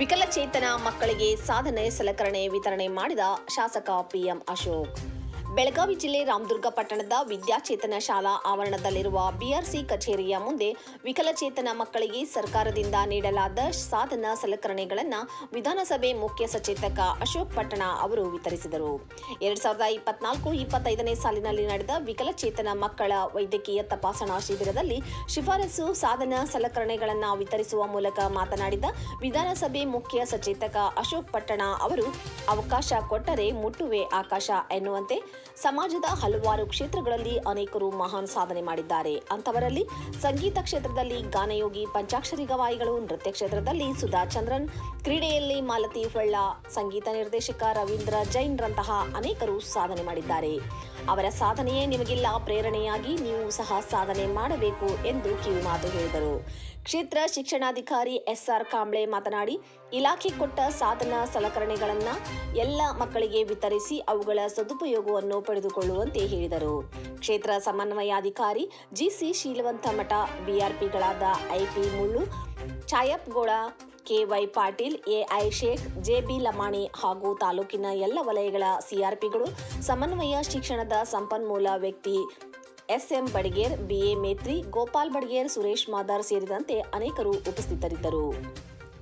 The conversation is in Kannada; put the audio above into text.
ವಿಕಲಚೇತನ ಮಕ್ಕಳಿಗೆ ಸಾಧನೆ ಸಲಕರಣೆ ವಿತರಣೆ ಮಾಡಿದ ಶಾಸಕ ಪಿಎಂ ಅಶೋಕ್. ಬೆಳಗಾವಿ ಜಿಲ್ಲೆ ರಾಮದುರ್ಗ ಪಟ್ಟಣದ ವಿದ್ಯಾಚೇತನ ಶಾಲಾ ಆವರಣದಲ್ಲಿರುವ ಬಿಆರ್ಸಿ ಕಚೇರಿಯ ಮುಂದೆ ವಿಕಲಚೇತನ ಮಕ್ಕಳಿಗೆ ಸರ್ಕಾರದಿಂದ ನೀಡಲಾದ ಸಾಧನ ಸಲಕರಣೆಗಳನ್ನು ವಿಧಾನಸಭೆ ಮುಖ್ಯ ಸಚೇತಕ ಅಶೋಕ್ ಪಟ್ಟಣ ಅವರು ವಿತರಿಸಿದರು. ಎರಡ್ ಸಾವಿರದ ಇಪ್ಪತ್ನಾಲ್ಕು ಇಪ್ಪತ್ತೈದನೇ ಸಾಲಿನಲ್ಲಿ ನಡೆದ ವಿಕಲಚೇತನ ಮಕ್ಕಳ ವೈದ್ಯಕೀಯ ತಪಾಸಣಾ ಶಿಬಿರದಲ್ಲಿ ಶಿಫಾರಸು ಸಾಧನ ಸಲಕರಣೆಗಳನ್ನು ವಿತರಿಸುವ ಮೂಲಕ ಮಾತನಾಡಿದ ವಿಧಾನಸಭೆ ಮುಖ್ಯ ಸಚೇತಕ ಅಶೋಕ್ ಪಟ್ಟಣ ಅವರು, ಅವಕಾಶ ಕೊಟ್ಟರೆ ಮುಟ್ಟುವೆ ಆಕಾಶ ಎನ್ನುವಂತೆ ಸಮಾಜದ ಹಲವಾರು ಕ್ಷೇತ್ರಗಳಲ್ಲಿ ಅನೇಕರು ಮಹಾನ್ ಸಾಧನೆ ಮಾಡಿದ್ದಾರೆ. ಅಂತವರಲ್ಲಿ ಸಂಗೀತ ಕ್ಷೇತ್ರದಲ್ಲಿ ಗಾನಯೋಗಿ, ಪಂಚಾಕ್ಷರಿ ಗವಾಯಿಗಳು, ನೃತ್ಯ ಕ್ಷೇತ್ರದಲ್ಲಿ ಸುಧಾ ಚಂದ್ರನ್, ಕ್ರೀಡೆಯಲ್ಲಿ ಮಾಲತಿ ಫಳ್ಳ, ಸಂಗೀತ ನಿರ್ದೇಶಕ ರವೀಂದ್ರ ಜೈನ್ ರಂತಹ ಅನೇಕರು ಸಾಧನೆ ಮಾಡಿದ್ದಾರೆ. ಅವರ ಸಾಧನೆಯೇ ನಿಮಗೆಲ್ಲ, ಪ್ರೇರಣೆಯಾಗಿ ನೀವು ಸಹ ಸಾಧನೆ ಮಾಡಬೇಕು ಎಂದು ಕಿವಿಮಾತು ಹೇಳಿದರು. ಕ್ಷೇತ್ರ ಶಿಕ್ಷಣಾಧಿಕಾರಿ ಎಸ್ಆರ್ ಕಾಂಬ್ಳೆ ಮಾತನಾಡಿ, ಇಲಾಖೆ ಕೊಟ್ಟ ಸಾಧನ ಸಲಕರಣೆಗಳನ್ನು ಎಲ್ಲ ಮಕ್ಕಳಿಗೆ ವಿತರಿಸಿ ಅವುಗಳ ಸದುಪಯೋಗವನ್ನು ಪಡೆದುಕೊಳ್ಳುವಂತೆ ಹೇಳಿದರು. ಕ್ಷೇತ್ರ ಸಮನ್ವಯಾಧಿಕಾರಿ ಜಿಸಿ ಶೀಲವಂತ ಮಠ ಬಿಆರ್ಪಿಗಳಾದ ಐಪಿ ಮುಳ್ಳು ಛಾಯಪ್ಗೋಳ KY Patil, AI Sheikh, JB Lamani ಹಾಗೂ ತಾಲೂಕಿನ ಎಲ್ಲ ವಲಯಗಳ ಸಿಆರ್ಪಿಗಳು ಸಮನ್ವಯ ಶಿಕ್ಷಣದ ಸಂಪನ್ಮೂಲ ವ್ಯಕ್ತಿ ಎಸ್ಎಂ ಬಡಿಗೇರ್ ಬಿಎ ಮೇತ್ರಿ ಗೋಪಾಲ್ ಬಡಿಗೇರ್ ಸುರೇಶ್ ಮಾದಾರ್ ಸೇರಿದಂತೆ ಅನೇಕರು ಉಪಸ್ಥಿತರಿದ್ದರು.